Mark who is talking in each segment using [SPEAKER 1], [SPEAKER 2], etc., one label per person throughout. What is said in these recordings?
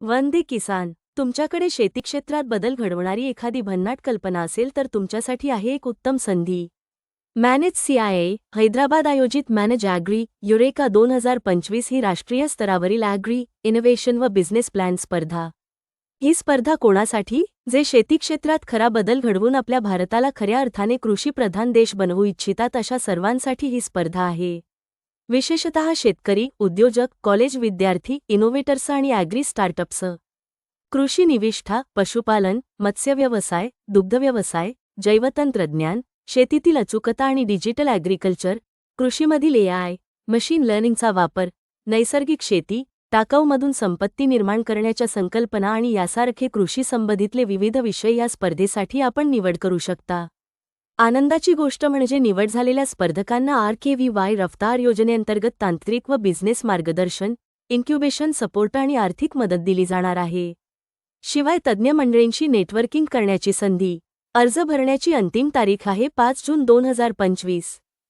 [SPEAKER 1] वंदे किसान तुमच्याकडे शेती क्षेत्रात बदल घडवणारी एखादी भन्नाट कल्पना असेल तर तुमच्यासाठी आहे एक उत्तम संधी. मॅनेज सीआयए हैदराबाद आयोजित मॅनेज ॲग्री युरेका दोन हजार पंचवीस ही राष्ट्रीय स्तरावरील ॲग्री इनोव्हेशन व बिझनेस प्लॅन स्पर्धा. ही स्पर्धा कोणासाठी? जे शेती क्षेत्रात खरा बदल घडवून आपल्या भारताला खऱ्या अर्थाने कृषीप्रधान देश बनवू इच्छितात अशा सर्वांसाठी ही स्पर्धा आहे. विशेषतः शेतकरी उद्योजक कॉलेज विद्यार्थी इनोव्हेटर्स आणि ॲग्री स्टार्टअप्स कृषी निविष्ठा पशुपालन मत्स्यव्यवसाय दुग्धव्यवसाय जैवतंत्रज्ञान शेतीतील अचूकता आणि डिजिटल ॲग्रिकल्चर कृषीमधील एआय मशीन लर्निंगचा वापर नैसर्गिक शेती टाकाऊमधून संपत्ती निर्माण करण्याच्या संकल्पना आणि यासारखे कृषी संबंधितले विविध विषय या स्पर्धेसाठी आपण निवड करू शकता. आनंदाची गोष्ट म्हणजे निवड झालेल्या स्पर्धकांना आर के व्ही वाय रफ्तार योजनेअंतर्गत तांत्रिक व बिझनेस मार्गदर्शन इन्क्युबेशन सपोर्ट आणि आर्थिक मदत दिली जाणार आहे. शिवाय तज्ज्ञ मंडळींशी नेटवर्किंग करण्याची संधी अर्ज भरण्याची अंतिम तारीख आहे पाच जून दोन हजार पंचवीस.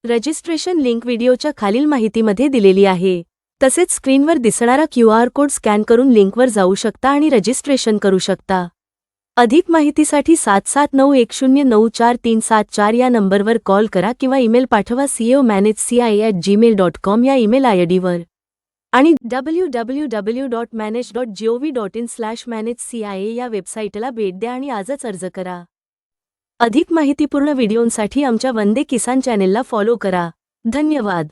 [SPEAKER 1] रजिस्ट्रेशन लिंक व्हिडिओच्या खालील माहितीमध्ये दिलेली आहे. तसेच स्क्रीनवर दिसणारा क्यू आर कोड स्कॅन करून लिंकवर जाऊ शकता आणि रजिस्ट्रेशन करू शकता. अधिक माहितीसाठी सात सात नऊ एक शून्य नऊ चार तीन सात चार या नंबरवर कॉल करा किंवा ईमेल पाठवा C O manage C I at Gmail dot com या ईमेल आय डीवर आणि W W W dot manage dot G O V dot in slash manage C I A या वेबसाईटला भेट द्या आणि आजच अर्ज करा. अधिक माहितीपूर्ण व्हिडिओंसाठी आमच्या वंदे किसान चॅनेलला फॉलो करा. धन्यवाद.